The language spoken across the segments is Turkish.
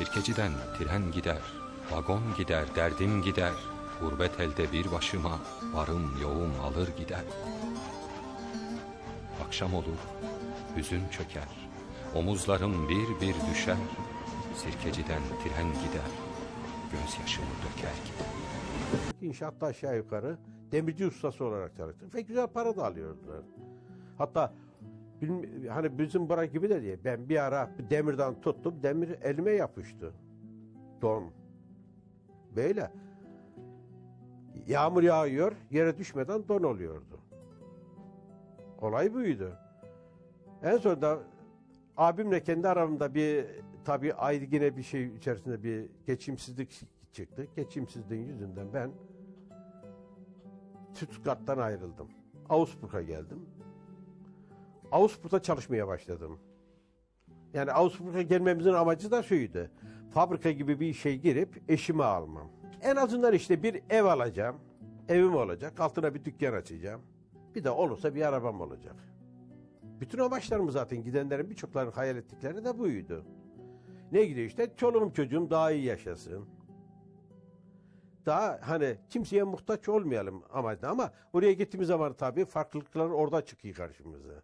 Sirkeciden tren gider, vagon gider, derdim gider. Gurbet elde bir başıma, varım yoğum alır gider. Akşam olur, hüzün çöker, omuzlarım bir bir düşer. Sirkeciden tren gider, gözyaşımı döker gider. İnşaatta aşağı yukarı demirci ustası olarak çalıştım. Ve güzel para da alıyordular. Hatta hani bizim bura gibi de diye ben bir ara demirden tuttum demir elime yapıştı. Don. Böyle. Yağmur yağıyor yere düşmeden don oluyordu. Olay buydu. En sonunda abimle kendi aramda bir tabii ayrı yine bir şey içerisinde bir geçimsizlik çıktı. Geçimsizliğin yüzünden ben Stuttgart'tan ayrıldım. Augsburg'a geldim. Augsburg'da çalışmaya başladım. Yani Augsburg'a gelmemizin amacı da şuydu. Fabrika gibi bir işe girip eşimi almam. En azından işte bir ev alacağım. Evim olacak. Altına bir dükkan açacağım. Bir de olursa bir arabam olacak. Bütün amaçlarım zaten gidenlerin birçoklarının hayal ettikleri de buydu. Ne gidiyor işte çoluğum çocuğum daha iyi yaşasın. Daha hani kimseye muhtaç olmayalım amacı ama oraya gittiğimiz zaman tabii farklılıklar orada çıkıyor karşımıza.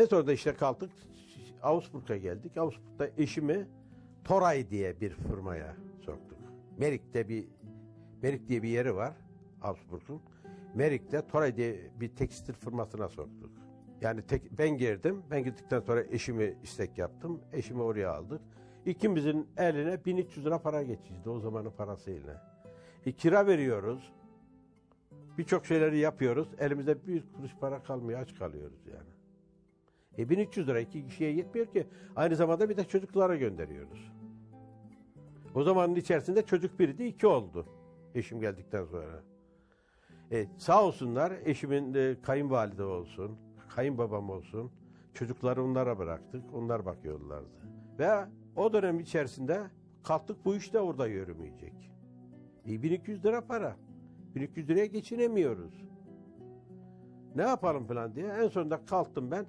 En sonunda işte kalktık. Augsburg'a geldik. Augsburg'da eşimi Toray diye bir firmaya soktuk. Merik'te bir Merik diye bir yeri var Augsburg'un. Merik'te Toray diye bir tekstil firmasına soktuk. Yani tek, ben girdim. Ben girdikten sonra eşimi istek yaptım. Eşimi oraya aldık. İkimizin eline 1300 lira para geçti o zamanın parasıyla. E, kira veriyoruz. Birçok şeyleri yapıyoruz. Elimizde bir kuruş para kalmıyor. Aç kalıyoruz yani. E 1300 lira iki kişiye yetmiyor ki. Aynı zamanda bir de çocuklara gönderiyoruz. O zamanın içerisinde çocuk biri de iki oldu. Eşim geldikten sonra. E, sağ olsunlar eşimin e, kayınvalide olsun, kayınbabam olsun. Çocukları onlara bıraktık. Onlar bakıyorlardı. Ve o dönem içerisinde kalktık bu iş de orada yürümeyecek. E, 1200 lira para. 1200 liraya geçinemiyoruz. Ne yapalım falan diye. En sonunda kalktım ben.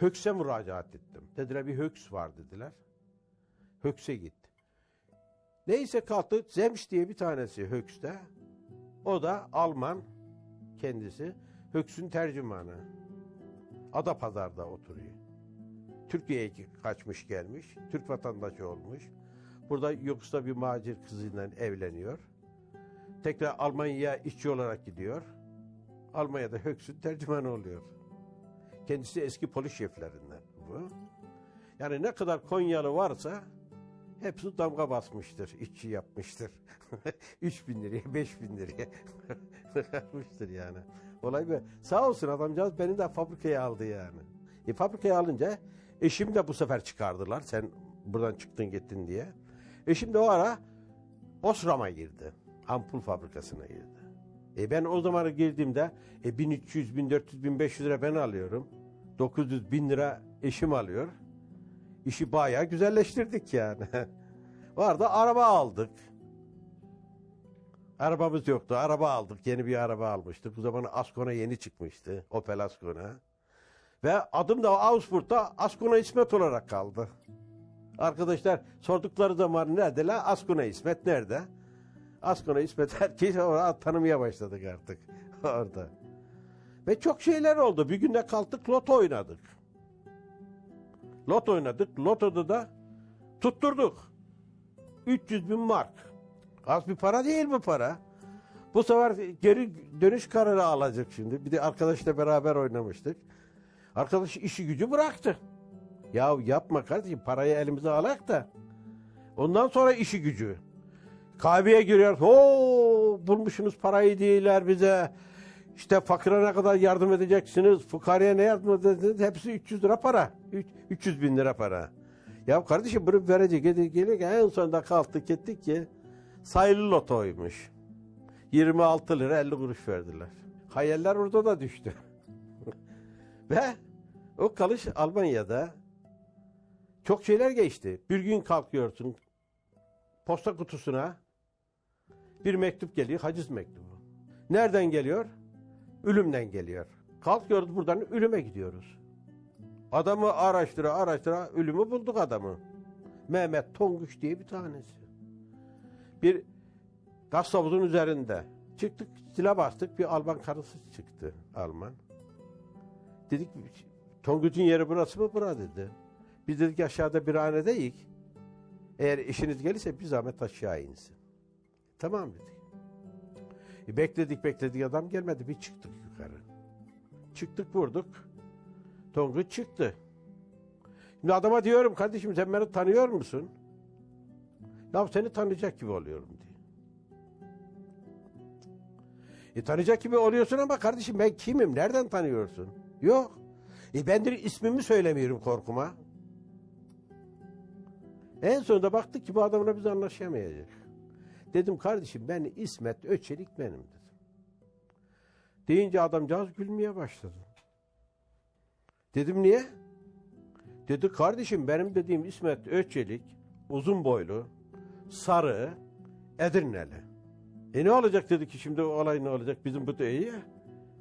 Höks'e müracaat ettim. Dediler bir Höks var dediler. Höks'e gittim. Neyse kalktı. Zemş diye bir tanesi Höks'te. O da Alman kendisi. Höks'ün tercümanı. Adapazarı'da oturuyor. Türkiye'ye kaçmış gelmiş. Türk vatandaşı olmuş. Burada Yoksa bir macir kızıyla evleniyor. Tekrar Almanya'ya işçi olarak gidiyor. Almanya'da Höks'ün tercümanı oluyor. Kendisi eski polis şeflerinden bu. Yani ne kadar Konyalı varsa hepsi damga basmıştır, işçi yapmıştır. 3 bin liraya, 5 bin liraya yapmıştır yani. Olay bu. Sağ olsun adamcağız beni de fabrikaya aldı yani. E, fabrikaya alınca eşim de bu sefer çıkardılar. Sen buradan çıktın gittin diye. Eşim de o ara Osram'a girdi. Ampul fabrikasına girdi. E ben o zaman girdiğimde e 1300, 1400, 1500 lira ben alıyorum. 900 bin lira eşim alıyor. İşi bayağı güzelleştirdik yani. Vardı araba aldık. Arabamız yoktu. Araba aldık. Yeni bir araba almıştık. Bu zaman Ascona yeni çıkmıştı. Opel Ascona. Ve adım da Augsburg'da Ascona İsmet olarak kaldı. Arkadaşlar sordukları zaman nerede la? Ascona İsmet nerede? Ascona İsmet herkes tanımaya başladık artık orada. Ve çok şeyler oldu. Bir günde kalktık loto oynadık. Loto oynadık. Lotoda da tutturduk. 300 bin mark. Az bir para değil bu para. Bu sefer geri dönüş kararı alacak şimdi. Bir de arkadaşla beraber oynamıştık. Arkadaş işi gücü bıraktı. Ya yapma kardeşim parayı elimize alak da. Ondan sonra işi gücü. Kahveye giriyor. Ho bulmuşsunuz parayı değiller bize. İşte fakire ne kadar yardım edeceksiniz? Fukaraya ne yardım edeceksiniz? Hepsi 300 lira para. Üç- 300 bin lira para. Ya kardeşim bunu verecek. Gelir. En sonunda kalktık ettik ki sayılı lotoymuş. 26 lira 50 kuruş verdiler. Hayaller orada da düştü. Ve o kalış Almanya'da çok şeyler geçti. Bir gün kalkıyorsun posta kutusuna bir mektup geliyor, haciz mektubu. Nereden geliyor? Ölümden geliyor. Kalkıyoruz buradan ölüme gidiyoruz. Adamı araştıra araştıra ölümü bulduk adamı. Mehmet Tonguç diye bir tanesi. Bir gaz havuzun üzerinde. Çıktık silah bastık bir Alman karısı çıktı Alman. Dedik Tonguç'un yeri burası mı? Bura dedi. Biz dedik aşağıda bir hanedeyiz. Eğer işiniz gelirse bir zahmet aşağı insin. Tamam dedik. E bekledik bekledik adam gelmedi. Bir çıktık yukarı. Çıktık vurduk. Tonguç çıktı. Şimdi adama diyorum kardeşim sen beni tanıyor musun? Ya seni tanıyacak gibi oluyorum diye. E tanıyacak gibi oluyorsun ama kardeşim ben kimim? Nereden tanıyorsun? Yok. E ben de ismimi söylemiyorum korkuma. En sonunda baktık ki bu adamla biz anlaşamayacak. Dedim kardeşim ben İsmet Öçelik benim dedim. Deyince adamcağız gülmeye başladı. Dedim niye? Dedi kardeşim benim dediğim İsmet Öçelik uzun boylu, sarı, Edirneli. E ne olacak dedi ki şimdi o olay ne olacak bizim bu iyi.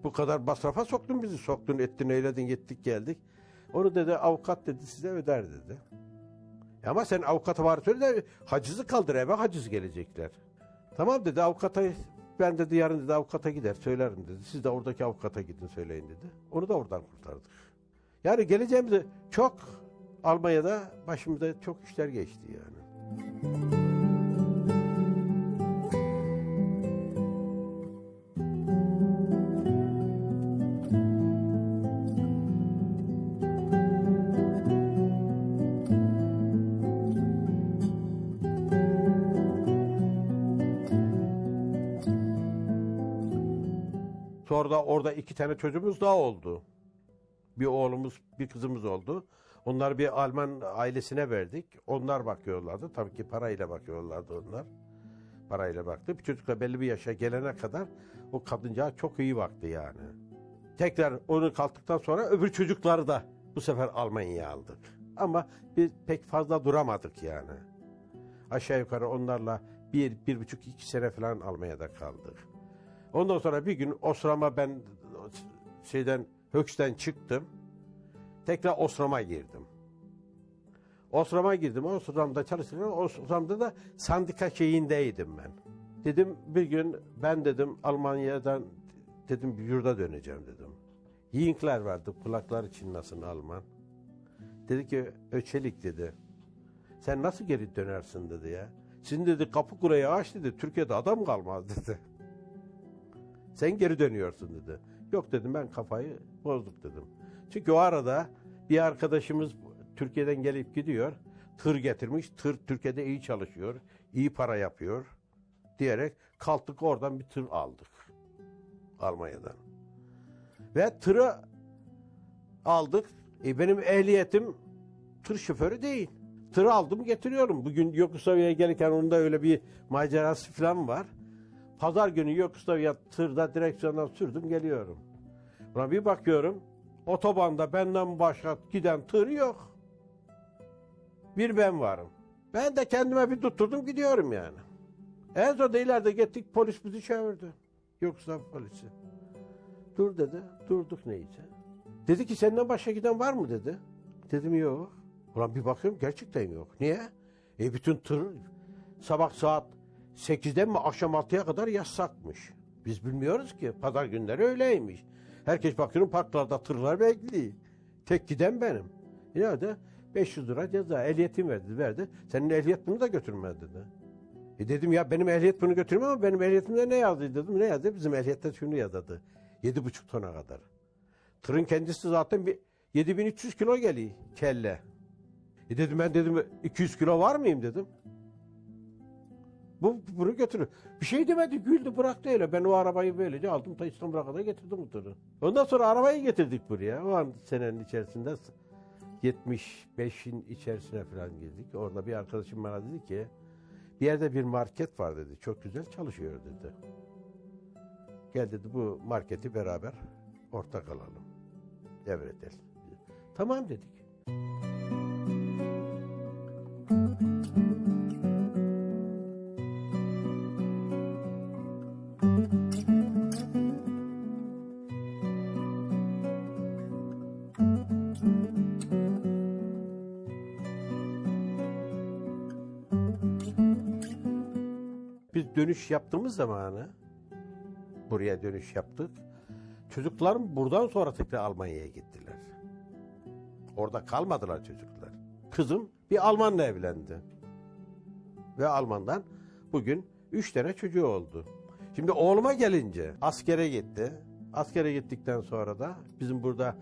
Bu kadar masrafa soktun bizi soktun ettin eyledin gittik geldik. Onu dedi avukat dedi size öder dedi. Ama sen avukata var söyle de hacizi kaldır eve haciz gelecekler. Tamam dedi avukata ben dedi yarın dedi avukata gider söylerim dedi. Siz de oradaki avukata gidin söyleyin dedi. Onu da oradan kurtardık. Yani geleceğimizde çok Almanya'da başımıza çok işler geçti yani. Sonra da orada iki tane çocuğumuz daha oldu. Bir oğlumuz, bir kızımız oldu. Onları bir Alman ailesine verdik. Onlar bakıyorlardı. Tabii ki parayla bakıyorlardı onlar. Parayla baktı. Bir çocuk da belli bir yaşa gelene kadar o kadıncağız çok iyi baktı yani. Tekrar onu kalktıktan sonra öbür çocukları da bu sefer Almanya'ya aldık. Ama biz pek fazla duramadık yani. Aşağı yukarı onlarla bir, bir buçuk, iki sene falan Almanya'da kaldık. Ondan sonra bir gün Osram'a ben şeyden Höks'ten çıktım. Tekrar Osram'a girdim. Osram'a girdim. Osram'da çalışırken Osram'da da sandika şeyindeydim ben. Dedim bir gün ben dedim Almanya'dan dedim bir yurda döneceğim dedim. Yiyinkler vardı kulakları çınlasın Alman. Dedi ki Öçelik dedi. Sen nasıl geri dönersin dedi ya. Sizin dedi kapı kurayı aç dedi. Türkiye'de adam kalmaz dedi. Sen geri dönüyorsun dedi. Yok dedim ben kafayı bozduk dedim. Çünkü o arada bir arkadaşımız Türkiye'den gelip gidiyor. Tır getirmiş. Tır Türkiye'de iyi çalışıyor. iyi para yapıyor. Diyerek kalktık oradan bir tır aldık. Almanya'dan. Ve tırı aldık. E benim ehliyetim tır şoförü değil. Tırı aldım getiriyorum. Bugün Yugoslavya'ya gelirken onun da öyle bir macerası falan var. Pazar günü Yugoslavya tırda direksiyondan sürdüm geliyorum. Buna bir bakıyorum. Otobanda benden başka giden tır yok. Bir ben varım. Ben de kendime bir tutturdum gidiyorum yani. En sonunda ileride gittik polis bizi çevirdi. Yugoslav polisi. Dur dedi. Durduk neyse. Dedi ki senden başka giden var mı dedi. Dedim yok. Ulan bir bakıyorum gerçekten yok. Niye? E bütün tır sabah saat 8'den mi akşam 6'ya kadar yasakmış. Biz bilmiyoruz ki. Pazar günleri öyleymiş. Herkes bakıyorum parklarda tırlar bekliyor. Tek giden benim. E nerede? 500 lira ceza. Ehliyetim verdi, verdi. Senin ehliyet bunu da götürmez dedi. E dedim ya benim ehliyet bunu götürmüyor ama benim ehliyetimde ne yazdı dedim. Ne yazdı? Bizim ehliyette şunu yazdı. 7,5 tona kadar. Tırın kendisi zaten bir 7300 kilo geliyor kelle. E dedim ben dedim 200 kilo var mıyım dedim. Bu bunu götürür. Bir şey demedi güldü bıraktı öyle. Ben o arabayı böylece aldım ta İstanbul'a kadar getirdim tırı. Ondan sonra arabayı getirdik buraya. O an senenin içerisinde 75'in içerisine falan girdik. Orada bir arkadaşım bana dedi ki bir yerde bir market var dedi. Çok güzel çalışıyor dedi. Gel dedi bu marketi beraber ortak alalım. Devredelim. Tamam dedik. Dönüş yaptığımız zamanı buraya dönüş yaptık. Çocuklarım buradan sonra tekrar Almanya'ya gittiler. Orada kalmadılar çocuklar. Kızım bir Almanla evlendi. Ve Almandan bugün üç tane çocuğu oldu. Şimdi oğluma gelince askere gitti. Askere gittikten sonra da bizim burada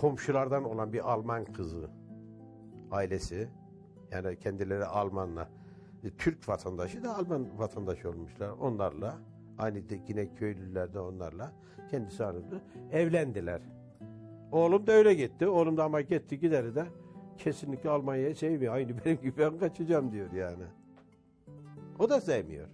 komşulardan olan bir Alman kızı ailesi yani kendileri Almanla Türk vatandaşı da Alman vatandaşı olmuşlar. Onlarla aynı de yine köylüler de onlarla kendisi aradı. Evlendiler. Oğlum da öyle gitti. Oğlum da ama gitti gideri de kesinlikle Almanya'yı sevmiyor. Aynı benim gibi ben kaçacağım diyor yani. O da sevmiyor.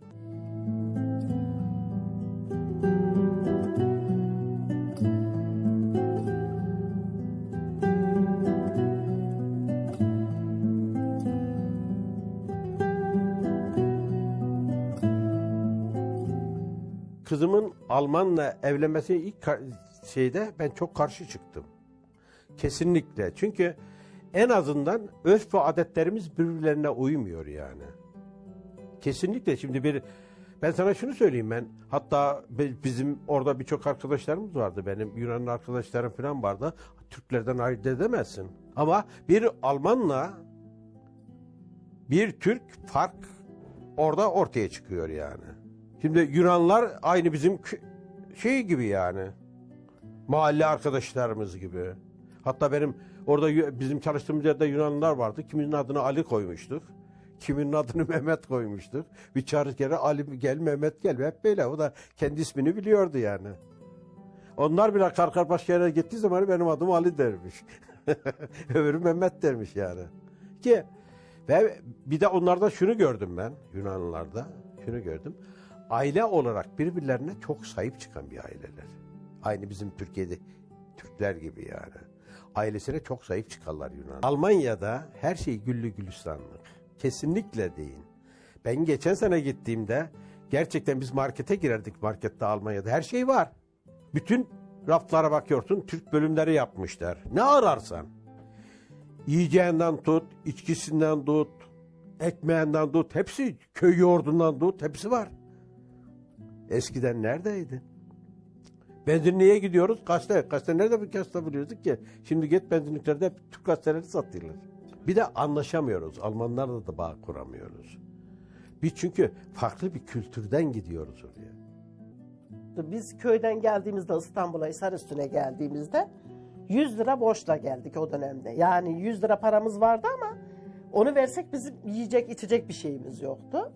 Kızımın Almanla evlenmesine ilk şeyde ben çok karşı çıktım. Kesinlikle. Çünkü en azından örf ve adetlerimiz birbirlerine uymuyor yani. Kesinlikle şimdi bir ben sana şunu söyleyeyim ben hatta bi- bizim orada birçok arkadaşlarımız vardı benim Yunan arkadaşlarım falan vardı. Türklerden ayırt edemezsin. Ama bir Almanla bir Türk fark orada ortaya çıkıyor yani. Şimdi Yunanlar aynı bizim şey gibi yani. Mahalle arkadaşlarımız gibi. Hatta benim orada bizim çalıştığımız yerde Yunanlılar vardı. Kiminin adını Ali koymuştuk. Kiminin adını Mehmet koymuştuk. Bir çağrı kere Ali gel Mehmet gel. Hep böyle. O da kendi ismini biliyordu yani. Onlar bile Karkar başka yere gittiği zaman benim adım Ali dermiş. Öbürü Mehmet dermiş yani. Ki ve bir de onlarda şunu gördüm ben Yunanlılarda. Şunu gördüm. Aile olarak birbirlerine çok sahip çıkan bir aileler. Aynı bizim Türkiye'de Türkler gibi yani. Ailesine çok sahip çıkarlar Yunan. Almanya'da her şey güllü gülistanlık. Kesinlikle değil. Ben geçen sene gittiğimde gerçekten biz markete girerdik markette Almanya'da. Her şey var. Bütün raflara bakıyorsun Türk bölümleri yapmışlar. Ne ararsan. Yiyeceğinden tut, içkisinden tut, ekmeğinden tut, hepsi köy yoğurdundan tut, hepsi var. Eskiden neredeydi? Benzinliğe gidiyoruz, gazete. Gazete nerede bir gazete buluyorduk ki? Şimdi git benzinliklerde hep Türk gazeteleri satıyorlar. Bir de anlaşamıyoruz. Almanlarla da bağ kuramıyoruz. Biz çünkü farklı bir kültürden gidiyoruz oraya. Biz köyden geldiğimizde İstanbul'a Hisarüstü'ne geldiğimizde 100 lira borçla geldik o dönemde. Yani 100 lira paramız vardı ama onu versek bizim yiyecek içecek bir şeyimiz yoktu.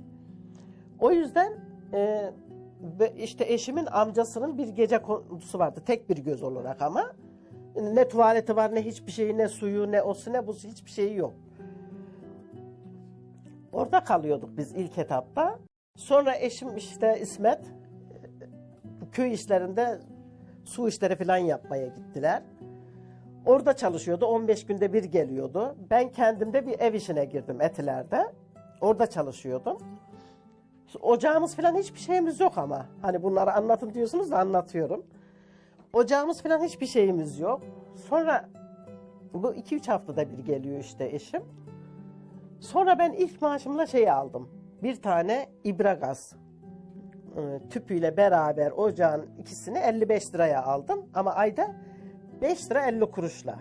O yüzden e, ve işte eşimin amcasının bir gece konusu vardı. Tek bir göz olarak ama. Ne tuvaleti var ne hiçbir şeyi ne suyu ne osu ne busu hiçbir şeyi yok. Orada kalıyorduk biz ilk etapta. Sonra eşim işte İsmet köy işlerinde su işleri falan yapmaya gittiler. Orada çalışıyordu. 15 günde bir geliyordu. Ben kendimde bir ev işine girdim Etiler'de. Orada çalışıyordum. Ocağımız falan hiçbir şeyimiz yok ama. Hani bunları anlatın diyorsunuz da anlatıyorum. Ocağımız falan hiçbir şeyimiz yok. Sonra bu 2-3 haftada bir geliyor işte eşim. Sonra ben ilk maaşımla şey aldım. Bir tane ibra gaz e, tüpüyle beraber ocağın ikisini 55 liraya aldım. Ama ayda 5 lira 50 kuruşla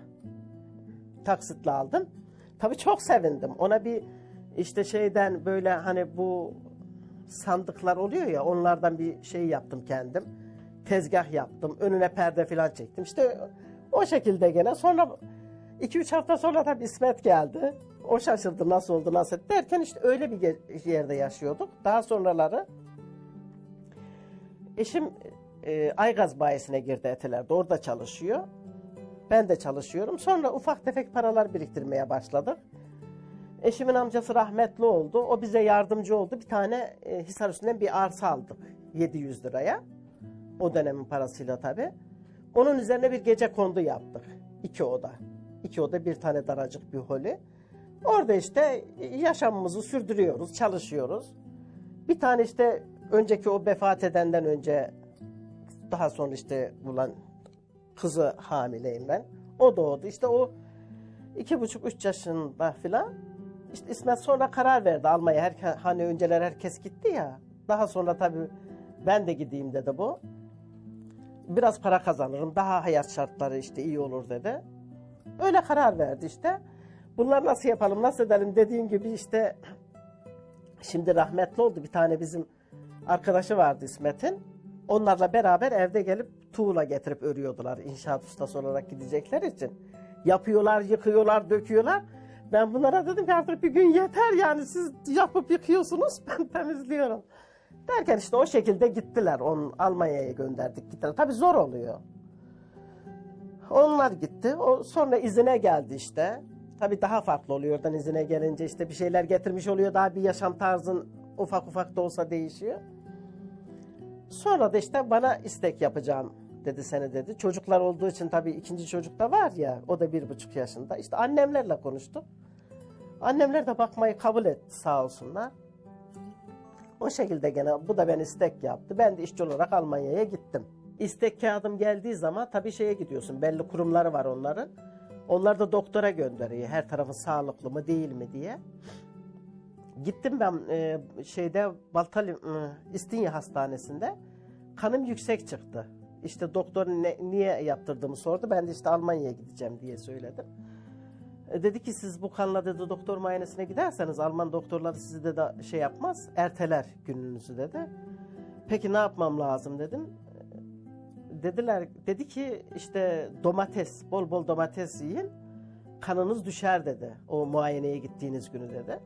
taksitle aldım. Tabii çok sevindim. Ona bir işte şeyden böyle hani bu sandıklar oluyor ya onlardan bir şey yaptım kendim. Tezgah yaptım. Önüne perde falan çektim. İşte o şekilde gene. Sonra 2-3 hafta sonra tabii İsmet geldi. O şaşırdı nasıl oldu nasıl derken işte öyle bir yerde yaşıyorduk. Daha sonraları eşim e, Aygaz bayisine girdi Etiler'de. Orada çalışıyor. Ben de çalışıyorum. Sonra ufak tefek paralar biriktirmeye başladık. Eşimin amcası rahmetli oldu. O bize yardımcı oldu. Bir tane e, Hisar üstünden bir arsa aldık. 700 liraya. O dönemin parasıyla tabii. Onun üzerine bir gece kondu yaptık. İki oda. İki oda bir tane daracık bir holü. Orada işte yaşamımızı sürdürüyoruz, çalışıyoruz. Bir tane işte önceki o vefat edenden önce daha sonra işte bulan kızı hamileyim ben. O doğdu. İşte o iki buçuk üç yaşında filan. İşte İsmet sonra karar verdi almaya. Her, hani önceler herkes gitti ya. Daha sonra tabii ben de gideyim dedi bu. Biraz para kazanırım. Daha hayat şartları işte iyi olur dedi. Öyle karar verdi işte. Bunlar nasıl yapalım, nasıl edelim dediğim gibi işte şimdi rahmetli oldu. Bir tane bizim arkadaşı vardı İsmet'in. Onlarla beraber evde gelip tuğla getirip örüyordular inşaat ustası olarak gidecekler için. Yapıyorlar, yıkıyorlar, döküyorlar. Ben bunlara dedim ki artık bir gün yeter yani siz yapıp yıkıyorsunuz ben temizliyorum. Derken işte o şekilde gittiler. Onu Almanya'ya gönderdik gittiler. Tabii zor oluyor. Onlar gitti. O sonra izine geldi işte. Tabii daha farklı oluyor oradan izine gelince işte bir şeyler getirmiş oluyor. Daha bir yaşam tarzın ufak ufak da olsa değişiyor. Sonra da işte bana istek yapacağım dedi seni dedi. Çocuklar olduğu için tabii ikinci çocuk da var ya o da bir buçuk yaşında. İşte annemlerle konuştuk. Annemler de bakmayı kabul etti sağ olsunlar. O şekilde gene bu da ben istek yaptı. Ben de işçi olarak Almanya'ya gittim. İstek kağıdım geldiği zaman tabii şeye gidiyorsun. Belli kurumları var onların. Onlar da doktora gönderiyor. Her tarafı sağlıklı mı değil mi diye. Gittim ben e, şeyde Baltali e, İstinye Hastanesi'nde. Kanım yüksek çıktı. İşte doktor ne- niye yaptırdığımı sordu. Ben de işte Almanya'ya gideceğim diye söyledim. E, dedi ki siz bu kanla dedi doktor muayenesine giderseniz Alman doktorları sizi de da şey yapmaz. Erteler gününüzü dedi. Peki ne yapmam lazım dedim. E, Dediler dedi ki işte domates bol bol domates yiyin. Kanınız düşer dedi. O muayeneye gittiğiniz günü dedi.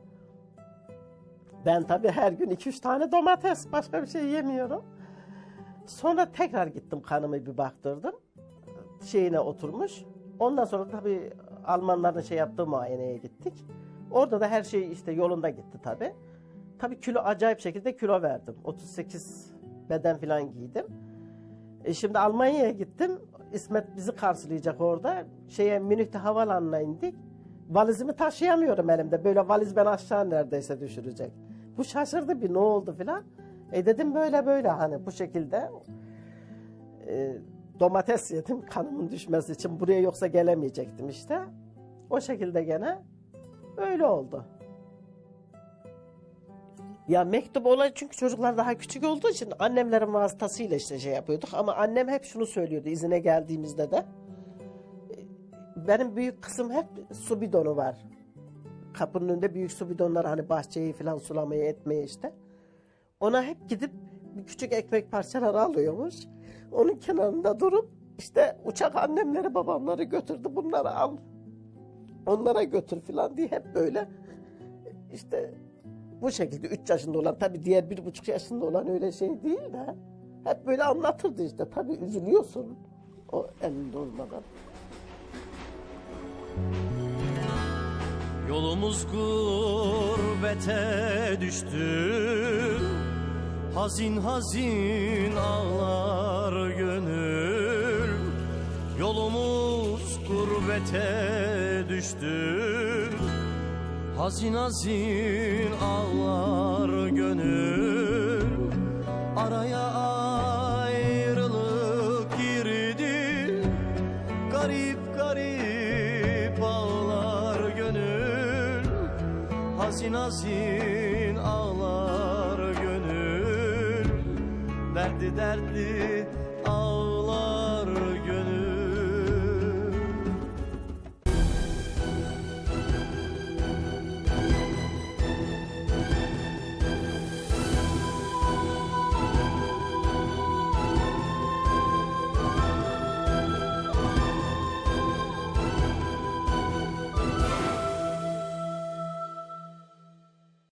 Ben tabii her gün 2-3 tane domates başka bir şey yemiyorum. Sonra tekrar gittim kanımı bir baktırdım. Şeyine oturmuş. Ondan sonra tabii Almanların şey yaptığı muayeneye gittik. Orada da her şey işte yolunda gitti tabii. Tabii kilo acayip şekilde kilo verdim. 38 beden falan giydim. E şimdi Almanya'ya gittim. İsmet bizi karşılayacak orada. Şeye Münih'te havalanına indik. Valizimi taşıyamıyorum elimde. Böyle valiz ben aşağı neredeyse düşürecek. Bu şaşırdı bir ne oldu filan. E dedim böyle böyle hani bu şekilde e, domates yedim kanımın düşmesi için. Buraya yoksa gelemeyecektim işte. O şekilde gene öyle oldu. Ya mektup olay çünkü çocuklar daha küçük olduğu için annemlerin vasıtasıyla işte şey yapıyorduk. Ama annem hep şunu söylüyordu izine geldiğimizde de. E, Benim büyük kızım hep su bidonu var. Kapının önünde büyük su bidonları hani bahçeyi falan sulamaya etmeye işte. Ona hep gidip küçük ekmek parçaları alıyormuş. Onun kenarında durup işte uçak annemleri babamları götürdü bunları al. Onlara götür falan diye hep böyle işte bu şekilde 3 yaşında olan tabii diğer bir buçuk yaşında olan öyle şey değil de hep böyle anlatırdı işte tabii üzülüyorsun o elinde olmadan. Yolumuz gurbete düştü Hazin hazin ağlar gönül. Yolumuz gurbete düştü. Hazin hazin ağlar gönül. Araya ayrılık girdi. Garip garip ağlar gönül. Hazin hazin ağlar Derdi dertli